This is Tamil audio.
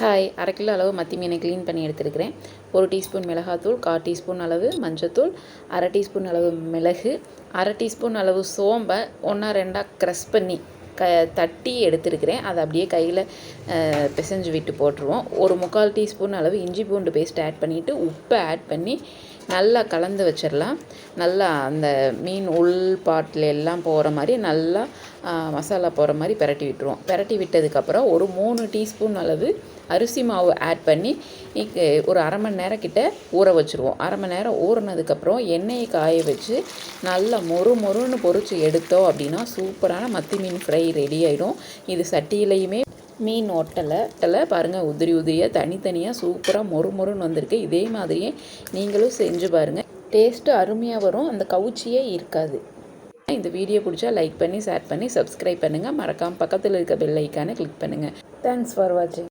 ஹாய் அரை கிலோ அளவு மத்தி மீனை க்ளீன் பண்ணி எடுத்துருக்கிறேன். ஒரு டீஸ்பூன் மிளகாத்தூள் கால் டீஸ்பூன் அளவு மஞ்சத்தூள் அரை டீஸ்பூன் அளவு மிளகு அரை டீஸ்பூன் அளவு சோம்பை ஒன்றா ரெண்டாக க்ரஷ் பண்ணி க தட்டி எடுத்துருக்கிறேன். அதை அப்படியே கையில் பிசைஞ்சு விட்டு போட்டுருவோம். ஒரு முக்கால் டீஸ்பூன் அளவு இஞ்சி பூண்டு பேஸ்ட் ஆட் பண்ணிவிட்டு உப்பை ஆட் பண்ணி நல்லா கலந்து வச்சிடலாம். நல்லா அந்த மீன் உள் பாட்டில் எல்லாம் போகிற மாதிரி நல்லா மசாலா போகிற மாதிரி பிரட்டி விட்டுருவோம். பிரட்டி விட்டதுக்கப்புறம் ஒரு மூணு டீஸ்பூன் அளவு அரிசி மாவு ஆட் பண்ணி ஒரு அரை மணி நேரம் கிட்ட ஊற வச்சுருவோம். அரை மணி நேரம் ஊறினதுக்கப்புறம் எண்ணெயை காய வச்சு நல்லா மொறு மொறுன்னு பொறிச்சு எடுத்தோம் அப்படின்னா சூப்பரான மத்தி மீன் ஃப்ரை ரெடி ஆகிடும் இது சட்டியிலையுமே மீன் ஒட்டலை ஒட்டலை பாருங்கள் உதிரி உதிரியாக தனித்தனியாக சூப்பராக மொறு மொறுன்னு வந்திருக்கு. இதே மாதிரியே நீங்களும் செஞ்சு பாருங்கள் டேஸ்ட்டு அருமையாக வரும். அந்த கவுச்சியே இருக்காது. இந்த வீடியோ பிடிச்சா லைக் பண்ணி ஷேர் பண்ணி சப்ஸ்கிரைப் பண்ணுங்கள் மறக்காமல் பக்கத்தில் இருக்க பெல் ஐக்கானை கிளிக் பண்ணுங்கள் தேங்க்ஸ் ஃபார் வாட்சிங்